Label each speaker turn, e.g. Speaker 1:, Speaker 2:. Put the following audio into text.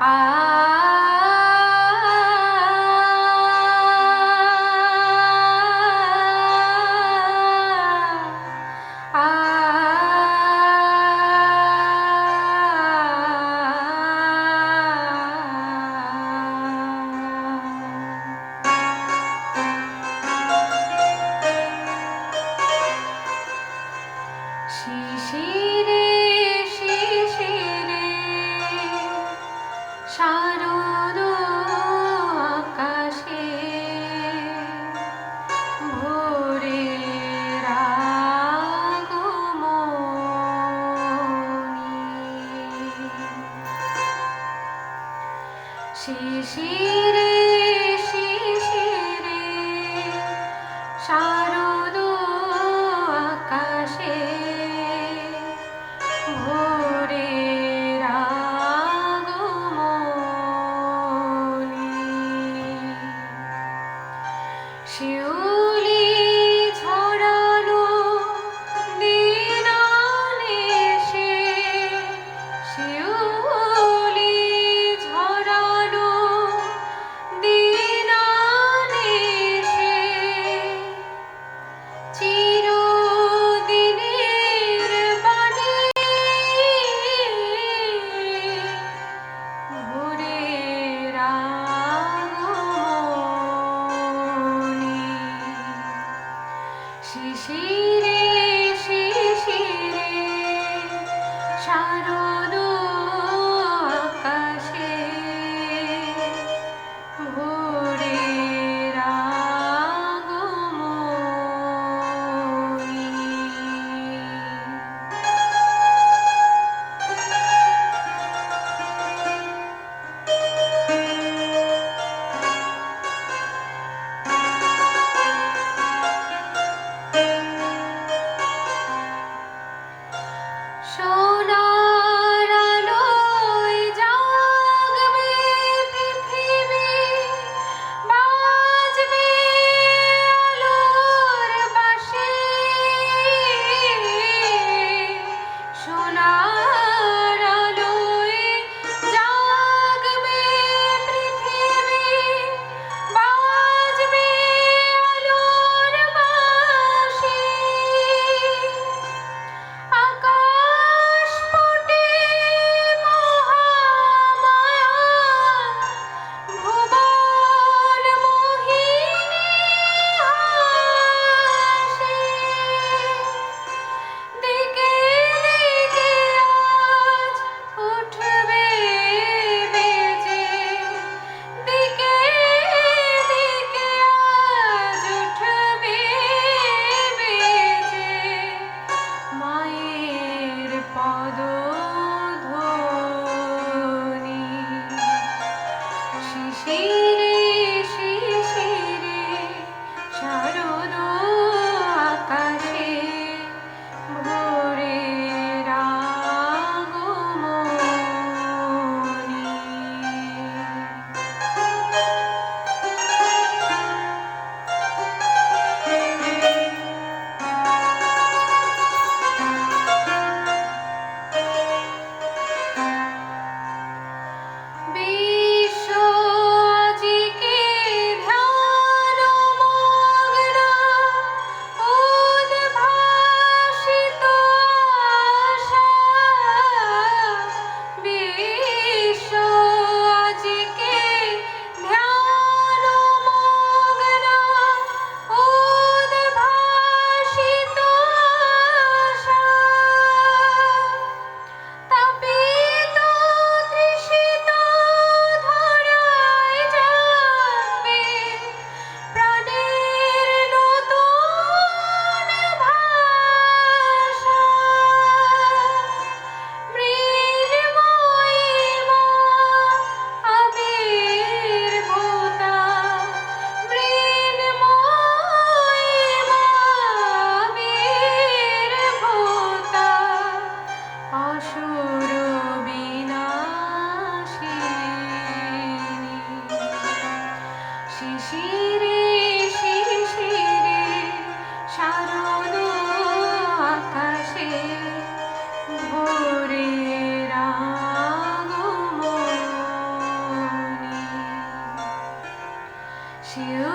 Speaker 1: শিশিরে শিশিরে শিশিরে শারদ শিশিরে শিশিরে শিশিরে শারদ আকাশে ভোরের আগমনী। শিউলি